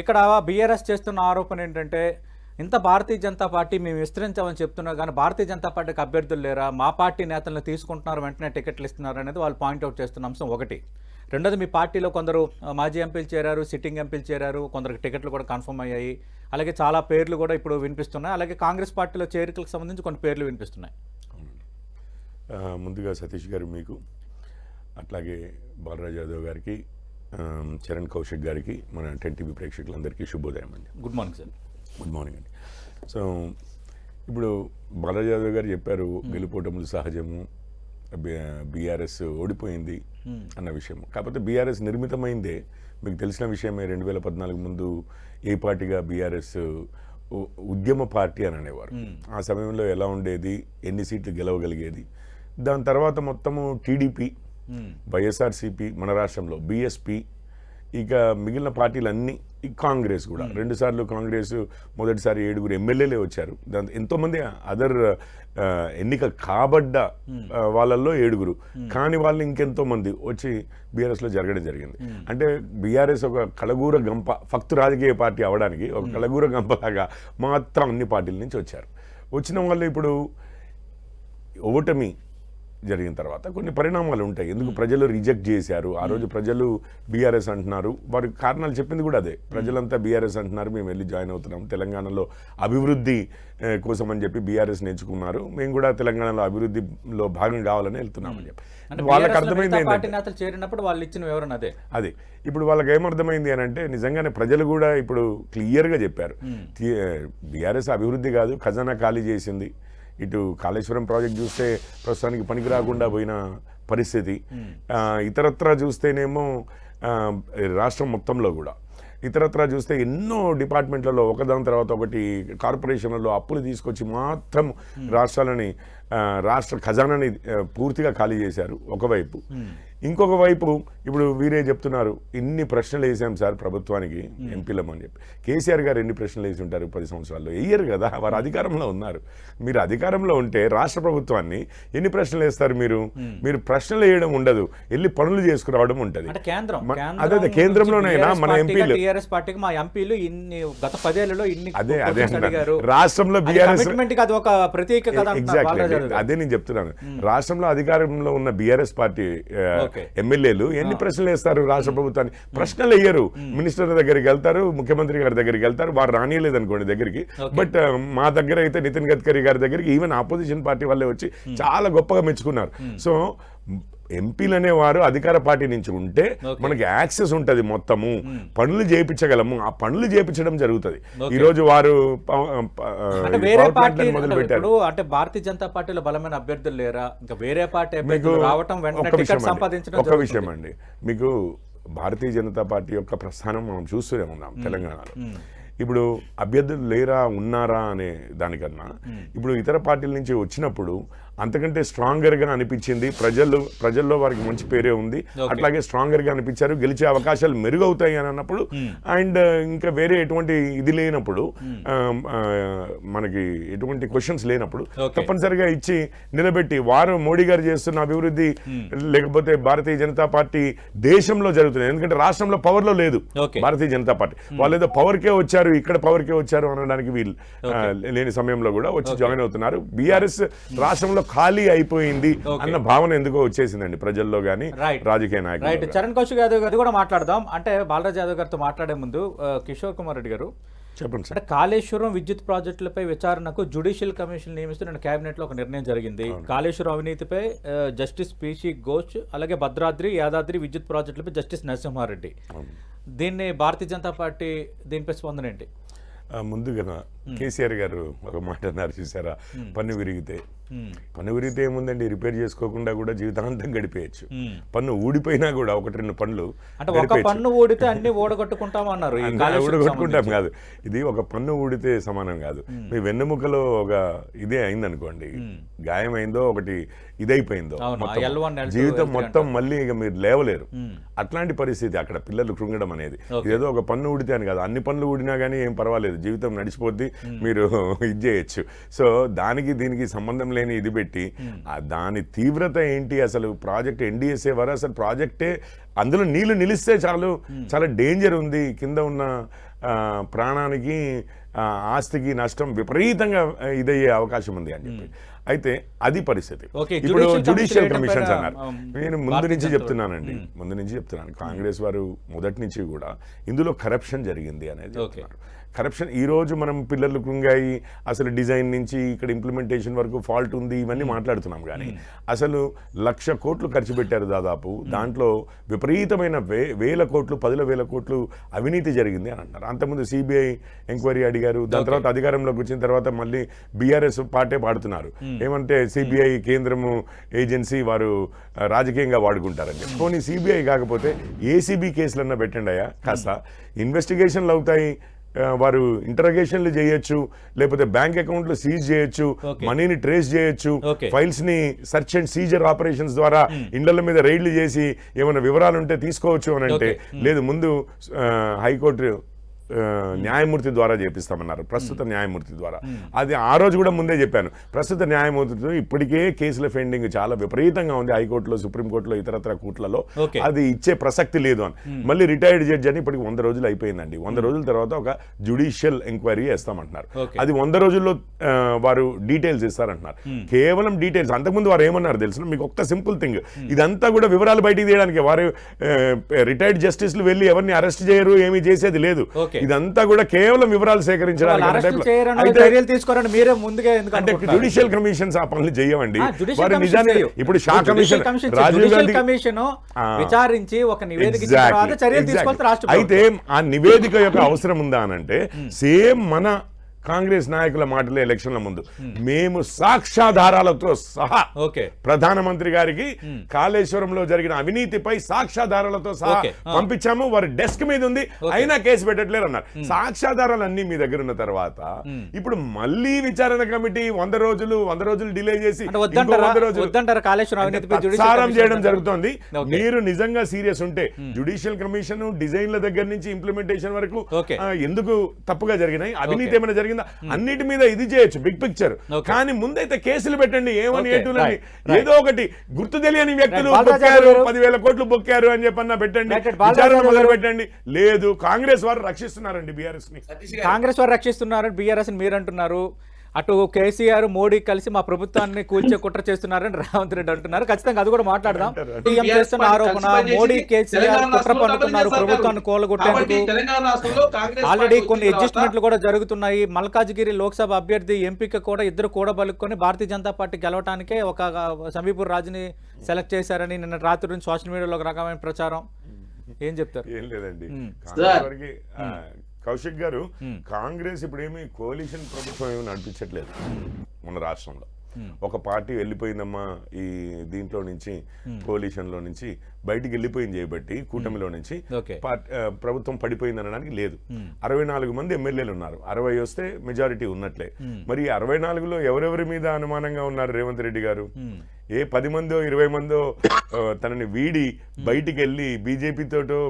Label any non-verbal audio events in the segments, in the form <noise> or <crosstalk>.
ఇక్కడ బీఆర్ఎస్ చేస్తున్న ఆరోపణ ఏంటంటే ఇంత భారతీయ జనతా పార్టీ మేము విస్తరించామని చెప్తున్నారు కానీ భారతీయ జనతా పార్టీకి అభ్యర్థులు లేరా? మా పార్టీ నేతలను తీసుకుంటున్నారు వెంటనే టికెట్లు ఇస్తున్నారు అనేది వాళ్ళు పాయింట్అవుట్ చేస్తున్న అంశం ఒకటి. రెండోది మీ పార్టీలో కొందరు మాజీ ఎంపీలు చేరారు సిట్టింగ్ ఎంపీలు చేరారు కొందరికి టికెట్లు కూడా కన్ఫర్మ్ అయ్యాయి. అలాగే చాలా పేర్లు కూడా ఇప్పుడు వినిపిస్తున్నాయి. అలాగే కాంగ్రెస్ పార్టీలో చేరికలకు సంబంధించి కొన్ని పేర్లు వినిపిస్తున్నాయి. ముందుగా సతీష్ గారు మీకు అట్లాగే బాలరాజ్ యాదవ్ గారికి చరణ్ కౌశిక్ గారికి మన టెన్ టీవీ ప్రేక్షకులందరికీ శుభోదయం అండి. Good morning sir. Good morning అండి. సో ఇప్పుడు బాలరాజ్ యాదవ్ గారు చెప్పారు గెలుపోటములు సహజము బీఆర్ఎస్ ఓడిపోయింది అన్న విషయం కాకపోతే బీఆర్ఎస్ నిర్మితమైందే. మీకు తెలిసిన విషయమే రెండు వేల పద్నాలుగు ముందు ఏ పార్టీగా బీఆర్ఎస్ ఉద్యమ పార్టీ అని అనేవారు. ఆ సమయంలో ఎలా ఉండేది ఎన్ని సీట్లు గెలవగలిగేది. దాని తర్వాత మొత్తము టీడీపీ వైఎస్ఆర్సీపీ మన రాష్ట్రంలో బీఎస్పీ ఇక మిగిలిన పార్టీలన్నీ ఈ కాంగ్రెస్ కూడా. రెండుసార్లు కాంగ్రెస్ మొదటిసారి ఏడుగురు ఎమ్మెల్యేలే వచ్చారు. దాంతో ఎంతోమంది అదర్ ఎన్నిక కాబడ్డ వాళ్ళల్లో ఏడుగురు. కాని వాళ్ళు ఇంకెంతో మంది వచ్చి బీఆర్ఎస్లో జరగడం జరిగింది. అంటే బీఆర్ఎస్ ఒక కలగూర గంప ఫక్తు రాజకీయ పార్టీ అవడానికి ఒక కలగూర గంపలాగా మాత్రం అన్ని పార్టీల నుంచి వచ్చారు. వచ్చిన వాళ్ళు ఇప్పుడు ఓటమి జరిగిన తర్వాత కొన్ని పరిణామాలు ఉంటాయి. ఎందుకు ప్రజలు రిజెక్ట్ చేశారు? ఆ రోజు ప్రజలు బీఆర్ఎస్ అంటున్నారు. వారి కారణాలు చెప్పింది కూడా అదే. ప్రజలంతా బీఆర్ఎస్ అంటున్నారు మేము వెళ్ళి జాయిన్ అవుతున్నాం. తెలంగాణలో అభివృద్ధి కోసం అని చెప్పి బీఆర్ఎస్ నేర్చుకున్నారు. మేము కూడా తెలంగాణలో అభివృద్ధిలో భాగం కావాలని వెళ్తున్నామని చెప్పి. అంటే వాళ్ళకి అర్థమైంది చేరినప్పుడు వాళ్ళు ఇచ్చిన వివరణ అదే. అదే. ఇప్పుడు వాళ్ళకి ఏమర్థమైంది అని అంటే నిజంగానే ప్రజలు కూడా ఇప్పుడు క్లియర్గా చెప్పారు. బీఆర్ఎస్ అభివృద్ధి కాదు ఖజానా ఖాళీ చేసింది. ఇటు కాళేశ్వరం ప్రాజెక్ట్ చూస్తే ప్రస్తుతానికి పనికి రాకుండా పోయిన పరిస్థితి. ఆ, ఇతరత్రా చూస్తేనేమో రాష్ట్రం మొత్తంలో కూడా. ఇతరత్రా చూస్తే ఎన్నో డిపార్ట్మెంట్లలో ఒకదాని తర్వాత ఒకటి కార్పొరేషన్లలో అప్పులు తీసుకొచ్చి మాత్రం రాష్ట్రాలని ఆ, రాష్ట్ర ఖజానాని పూర్తిగా ఖాళీ చేశారు ఒకవైపు. ఇంకొక వైపు ఇప్పుడు వీరే చెప్తున్నారు ఇన్ని ప్రశ్నలు వేసాం సార్ ప్రభుత్వానికి ఎంపీలం అని చెప్పి. కేసీఆర్ గారు ఎన్ని ప్రశ్నలు వేసి ఉంటారు పది సంవత్సరాల్లో? వేయరు కదా వారు అధికారంలో ఉన్నారు. మీరు అధికారంలో ఉంటే రాష్ట్ర ప్రభుత్వాన్ని ఎన్ని ప్రశ్నలు వేస్తారు మీరు? మీరు ప్రశ్నలు వేయడం ఉండదు వెళ్ళి పనులు చేసుకురావడం ఉంటుంది. అదే అదే కేంద్రంలోనైనా మన ఎంపీలు. టీఆర్ఎస్ పార్టీకి మా ఎంపీలు ఇన్ని గత పదేళ్ళలో ఇన్ని అదే అదే రాష్ట్రంలో బీఆర్ఎస్ ఒక గారు. అదే నేను చెప్తున్నాను. రాష్ట్రంలో అధికారంలో ఉన్న బీఆర్ఎస్ పార్టీ. ఎమ్మెల్యేలు ఎన్ని ప్రశ్నలు వేస్తారు రాష్ట్ర ప్రభుత్వాన్ని ప్రశ్నలు వేయరు. మినిస్టర్ దగ్గరికి వెళ్తారు ముఖ్యమంత్రి గారి దగ్గరికి వెళ్తారు వారు రానియలేదు అనుకోండి దగ్గరికి. బట్ మా దగ్గర అయితే నితిన్ గడ్కరీ గారి దగ్గరికి ఈవెన్ ఆపోజిషన్ పార్టీ వాళ్ళే వచ్చి చాలా గొప్పగా మెచ్చుకున్నారు. సో ఎంపీలు అనేవారు అధికార పార్టీ నుంచి ఉంటే మనకి యాక్సెస్ ఉంటది మొత్తము. పనులు చేయించగలము ఆ పనులు చేయించడం జరుగుతుంది. ఈ రోజు వారు మొదలు పెట్టారు. అంటే భారతీయ జనతా పార్టీలో బలమైన అభ్యర్థులు లేరా? ఇంకా వేరే పార్టీ మీకు రావటం ఒక. విషయం అండి. మీకు భారతీయ జనతా పార్టీ యొక్క ప్రస్థానం మనం చూస్తూనే ఉన్నాం తెలంగాణలో. ఇప్పుడు అభ్యర్థులు లేరా ఉన్నారా అనే దానికన్నా ఇప్పుడు ఇతర పార్టీల నుంచి వచ్చినప్పుడు అంతకంటే స్ట్రాంగర్గా అనిపించింది. ప్రజలు ప్రజల్లో వారికి మంచి పేరే ఉంది. అట్లాగే స్ట్రాంగర్గా అనిపించారు. గెలిచే అవకాశాలు మెరుగవుతాయి అని అన్నప్పుడు అండ్ ఇంకా వేరే ఎటువంటి ఇది లేనప్పుడు మనకి ఎటువంటి క్వశ్చన్స్ లేనప్పుడు. తప్పనిసరిగా ఇచ్చి నిలబెట్టి వారు మోడీ గారు చేస్తున్న అభివృద్ధి లేకపోతే భారతీయ జనతా పార్టీ దేశంలో జరుగుతుంది. ఎందుకంటే రాష్ట్రంలో పవర్లో లేదు. భారతీయ జనతా పార్టీ. వాళ్ళు ఏదో పవర్ కే వచ్చారు ఇక్కడ పవర్ కే వచ్చారు అనడానికి వీళ్ళు లేని సమయంలో కూడా వచ్చి జాయిన్ అవుతున్నారు. బీఆర్ఎస్ రాష్ట్రంలో ఖాళీ అయిపోయింది అన్న భావన ఎందుకో వచ్చేసిందండి ప్రజల్లో గానీ Right. రాజకీయ రైట్ నాయకులు చరణ్ కౌశిక్ యాదవ్ గారు కూడా మాట్లాడదాం. అంటే బాలరాజ్ యాదవ్ గారితో మాట్లాడే ముందు కిషోర్ కుమార్ రెడ్డి గారు చెప్పండి సార్. అంటే కాళేశ్వరం విద్యుత్ ప్రాజెక్టులపై విచారణకు జుడిషియల్ కమిషన్ నియమిస్తూ నేను కేబినెట్లో ఒక నిర్ణయం జరిగింది. కాళేశ్వరం అవినీతిపై జస్టిస్ పీసీ ఘోష్ అలాగే భద్రాద్రి యాదాద్రి విద్యుత్ ప్రాజెక్టులపై జస్టిస్ నరసింహారెడ్డి. దీన్ని భారతీయ జనతా పార్టీ దీనిపై స్పందన ఏంటి? ముందుగా కేసీఆర్ గారు ఒక మాట అన్నారు చూసారా? పన్ను విరిగితే. పన్ను విరిగితే ఏముందండి? రిపేర్ చేసుకోకుండా కూడా జీవితాంతం గడిపేయచ్చు. పన్ను ఊడిపోయినా కూడా ఒకటి రెండు పనులు పన్ను ఊడితే అన్ని ఓడగొట్టుకుంటాం అన్నారు. ఊడగొట్టుకుంటాం కాదు. ఇది ఒక పన్ను ఊడితే సమానం కాదు. మీ వెన్నెముకలో ఒక ఇదే అయిందనుకోండి. గాయం అయిందో ఒకటి ఇదైపోయిందో అవును, మొత్తం. ఆ L1, L2, జీవితం L3 మొత్తం మళ్ళీ ఇక మీరు లేవలేరు. అట్లాంటి పరిస్థితి అక్కడ పిల్లలు కృంగడం అనేది. ఏదో ఒక పన్ను ఊడితే అని కాదు. అన్ని పనులు ఊడినా కానీ ఏం పర్వాలేదు. జీవితం నడిచిపోద్ది మీరు <laughs> ఇది చేయొచ్చు. సో దానికి దీనికి సంబంధం లేని ఇది పెట్టి ఆ దాని తీవ్రత ఏంటి? అసలు ప్రాజెక్ట్ ఎన్డీఎస్ఏ వారు అసలు ప్రాజెక్టే అందులో నీళ్ళు నిలిస్తే చాలు చాలా డేంజర్ ఉంది. కింద ఉన్న ప్రాణానికి ఆస్తికి నష్టం విపరీతంగా ఇదయ్యే అవకాశం ఉంది అని చెప్పి. అయితే అది పరిస్థితి. ఇప్పుడు జుడిషియల్ కమిషన్స్ అన్నారు. నేను ముందు నుంచి చెప్తున్నానండి. ముందు నుంచి చెప్తున్నాను. కాంగ్రెస్ వారు మొదటి నుంచి కూడా ఇందులో కరప్షన్ జరిగింది అనేది కరప్షన్ ఈ రోజు మనం పిల్లలు కృంగాయి అసలు డిజైన్ నుంచి ఇక్కడ ఇంప్లిమెంటేషన్ వరకు ఫాల్ట్ ఉంది ఇవన్నీ మాట్లాడుతున్నాం కానీ అసలు లక్ష కోట్లు ఖర్చు పెట్టారు దాదాపు. దాంట్లో విపరీతమైన వే వేల కోట్లు పదుల వేల కోట్లు అవినీతి జరిగింది అని అంటారు అంతకుముందు సిబిఐ ఎంక్వైరీ అడిగారు. దాని తర్వాత అధికారంలోకి వచ్చిన తర్వాత మళ్ళీ బీఆర్ఎస్ పార్టీ పాడుతున్నారు. ఏమంటే సిబిఐ కేంద్రము ఏజెన్సీ వారు రాజకీయంగా వాడుకుంటారని పోనీ సిబిఐ కాకపోతే ఏసీబీ కేసులన్నా పెట్టండి అయ్యా కాస్త. ఇన్వెస్టిగేషన్లు అవుతాయి వారు ఇంటరగేషన్లు చేయొచ్చు లేకపోతే బ్యాంక్ అకౌంట్లు సీజ్ చేయొచ్చు. మనీని ట్రేస్ చేయొచ్చు. ఫైల్స్ని సర్చ్ అండ్ సీజర్ ఆపరేషన్స్ ద్వారా ఇండ్ల మీద రైడ్లు చేసి ఏమైనా వివరాలు ఉంటే తీసుకోవచ్చు అని అంటే. లేదు ముందు హైకోర్టు న్యాయమూర్తి ద్వారా చేపిస్తామన్నారు ప్రస్తుత న్యాయమూర్తి ద్వారా. అది ఆ రోజు కూడా ముందే చెప్పాను ప్రస్తుత న్యాయమూర్తితో ఇప్పటికే కేసుల ఫెండింగ్ చాలా విపరీతంగా ఉంది హైకోర్టులో సుప్రీంకోర్టులో ఇతరత్ర కోర్టులలో. అది ఇచ్చే ప్రసక్తి లేదు అని. మళ్ళీ రిటైర్డ్ జడ్జి అని ఇప్పటికి వంద రోజులు అయిపోయిందండి. వంద రోజుల తర్వాత ఒక జుడిషియల్ ఎంక్వైరీ చేస్తామంటున్నారు. అది వంద రోజుల్లో వారు డీటెయిల్స్ ఇస్తారంటున్నారు. కేవలం డీటెయిల్స్ అంతకుముందు వారు ఏమన్నారు తెలుసు? మీకు ఒక్క సింపుల్ థింగ్ ఇదంతా కూడా వివరాలు బయటికి తీయడానికి వారు రిటైర్డ్ జస్టిస్లు వెళ్ళి ఎవరిని అరెస్ట్ చేయరు ఏమీ చేసేది లేదు. ఇదంతా కూడా కేవలం వివరాలు సేకరించడానికి మీరే ముందుగా ఎందుకు అంటే అనుకుంటున్నారు? జుడిషియల్ కమిషన్స్ ఆ పనులు చేయవండి ఆ, judicial వారు commission నిజాన్ని చేయవు. ఇప్పుడు షా కమిషన్ రాజీవ్ గాంధీ ఆ. విచారించి ఒక నివేదిక తర్వాత చర్యలు అయితే ఆ నివేదిక యొక్క అవసరం ఉందా అని అంటే సేమ్ మన కాంగ్రెస్ నాయకుల మాటలే ఎలక్షన్ల ముందు. మేము సాక్ష్యాధారాలతో సహా ప్రధానమంత్రి గారికి కాళేశ్వరంలో జరిగిన అవినీతిపై సాక్ష్యాధారాలతో సహా. పంపించాము. వారి డెస్క్ మీద ఉంది. అయినా కేసు పెట్టట్లేరు అన్నారు సాక్ష్యాధారాలు అన్ని మీ దగ్గర ఉన్న తర్వాత ఇప్పుడు మళ్ళీ విచారణ కమిటీ వంద రోజులు వంద రోజులు డిలే చేసి వంద రోజులు commission చేయడం? జరుగుతోంది. మీరు నిజంగా సీరియస్ ఉంటే జుడిషియల్ కమిషన్ డిజైన్ల దగ్గర నుంచి ఇంప్లిమెంటేషన్ వరకు ఎందుకు తప్పుగా జరిగినాయి? అవినీతి. ఏమైనా జరిగిందా? అన్నిటి మీద ఇది చేయొచ్చు బిగ్ పిక్చర్. కానీ ముందైతే కేసులు పెట్టండి ఏమని ఏటులని. ఏదో ఒకటి గుర్తు తెలియని వ్యక్తులు బొక్కారు పదివేల కోట్లు బొక్కారు అని చెప్పన్నా పెట్టండి విచారణ మొదలు పెట్టండి లేదు కాంగ్రెస్ వారు రక్షిస్తున్నారండి బీఆర్ఎస్ని కాంగ్రెస్ వారు రక్షిస్తున్నారు బీఆర్ఎస్ మీరు అంటున్నారు అటు కేసీఆర్ మోడీ కలిసి మా ప్రభుత్వాన్ని కూల్చే కుట్ర చేస్తున్నారని రేవంత్ రెడ్డి అంటున్నారు. ఖచ్చితంగా అది కూడా మాట్లాడదాం. సీఎం చేస్తున్న ఆరోపణ. మోడీ కేసీఆర్ కుట్ర పన్నుతున్నారు ప్రభుత్వాన్ని కూలగొట్టేందుకు. తెలంగాణ రాష్ట్రంలో కాంగ్రెస్ ఆల్రెడీ కొన్ని అడ్జస్ట్మెంట్లు కూడా జరుగుతున్నాయి. మల్కాజ్గిరి లోక్సభ అభ్యర్థి ఎంపిక కూడా ఇద్దరు కూడబలుక్కొని భారతీయ జనతా పార్టీ గెలవటానికే ఒక సమీపూర్ రాజుని సెలెక్ట్ చేశారని నిన్న రాత్రి నుంచి సోషల్ మీడియాలో ఒక రకమైన ప్రచారం. ఏం చెప్తారు? ఏం లేదండి. కౌశిక్ గారు కాంగ్రెస్ ఇప్పుడు ఏమి కోalition ప్రభుత్వం ఏమి నడిపించట్లేదు మన రాష్ట్రంలో. ఒక పార్టీ వెళ్ళిపోయిందమ్మా ఈ దీంట్లో నుంచి కోalition లో నుంచి బయటికి వెళ్ళిపోయింది చేయబట్టి కూటమిలో నుంచి ప్రభుత్వం పడిపోయింది అనడానికి లేదు. అరవై నాలుగు మంది ఎమ్మెల్యేలు ఉన్నారు. అరవై వస్తే మెజారిటీ ఉన్నట్లే. మరి అరవై నాలుగులో ఎవరెవరి మీద అనుమానంగా ఉన్నారు రేవంత్ రెడ్డి గారు? ఏ పది మందో ఇరవై మందో తనని వీడి బయటికి వెళ్ళి బీజేపీ తోటో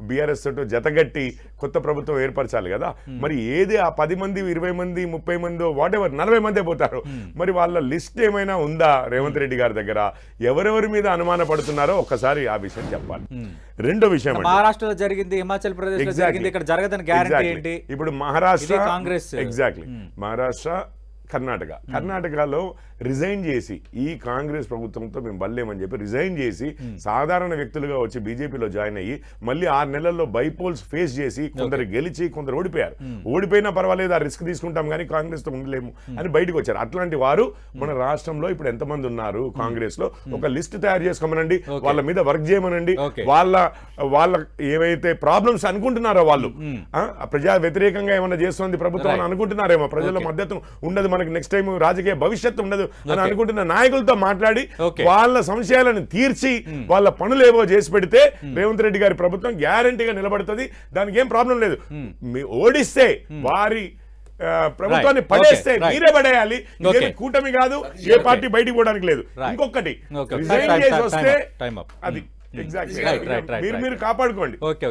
బీఆర్ఎస్ తోటో జతగట్టి కొత్త ప్రభుత్వం ఏర్పరచాలి కదా. మరి ఏది ఆ పది మంది ఇరవై మంది ముప్పై మందో వాట్ ఎవర్ నలభై మందే పోతారు. మరి వాళ్ళ లిస్ట్ ఏమైనా ఉందా రేవంత్ రెడ్డి గారి దగ్గర? ఎవరెవరి మీద అనుమాన పడుతున్నారో ఒక్కసారి ఆ విషయం చెప్పాలి. రెండో విషయం. మహారాష్ట్రలో జరిగింది హిమాచల్ ప్రదేశ్. జరిగింది ఇక్కడ జరగదని గ్యారంటీ. ఏంటి? ఇప్పుడు మహారాష్ట్ర కాంగ్రెస్. ఎగ్జాక్ట్లీ మహారాష్ట్ర కర్ణాటక. కర్ణాటకలో రిజైన్ చేసి ఈ కాంగ్రెస్ ప్రభుత్వంతో మేము బల్లేమని చెప్పి రిజైన్ చేసి సాధారణ వ్యక్తులుగా వచ్చి బీజేపీలో జాయిన్ అయ్యి మళ్ళీ ఆరు నెలల్లో బైపోల్స్ ఫేస్ చేసి కొందరు గెలిచి కొందరు ఓడిపోయారు. ఓడిపోయినా పర్వాలేదు ఆ రిస్క్ తీసుకుంటాం కానీ కాంగ్రెస్తో ఉండలేము అని బయటకు వచ్చారు. అట్లాంటి వారు మన రాష్ట్రంలో ఇప్పుడు ఎంతమంది ఉన్నారు కాంగ్రెస్లో ఒక లిస్ట్ తయారు చేసుకోమనండి వాళ్ళ మీద వర్క్ చేయమనండి. వాళ్ళ వాళ్ళ ఏవైతే ప్రాబ్లమ్స్ అనుకుంటున్నారో వాళ్ళు ఆ, ప్రజా వ్యతిరేకంగా ఏమైనా చేస్తుంది ప్రభుత్వం. అనుకుంటున్నారేమో ప్రజల. మద్దతు ఉండదు మనకి నెక్స్ట్ టైం రాజకీయ భవిష్యత్తు ఉండదు అని. అనుకుంటున్న నాయకులతో మాట్లాడి. వాళ్ళ సంశయాలను తీర్చి వాళ్ళ పనులు ఏవో చేసి పెడితే రేవంత్ రెడ్డి గారి ప్రభుత్వం గ్యారంటీగా నిలబడుతుంది దానికి ఏం ప్రాబ్లం లేదు ఓడిస్తే వారి ప్రభుత్వాన్ని. పడేస్తే. మీరే పడేయాలి ఇదేమి. కూటమి కాదు ఏ పార్టీ బయటికి పోవడానికి లేదు. ఇంకొకటి. రిజైన్ చేసి వస్తే. అది right, మీరు. మీరు కాపాడుకోండి ఓకే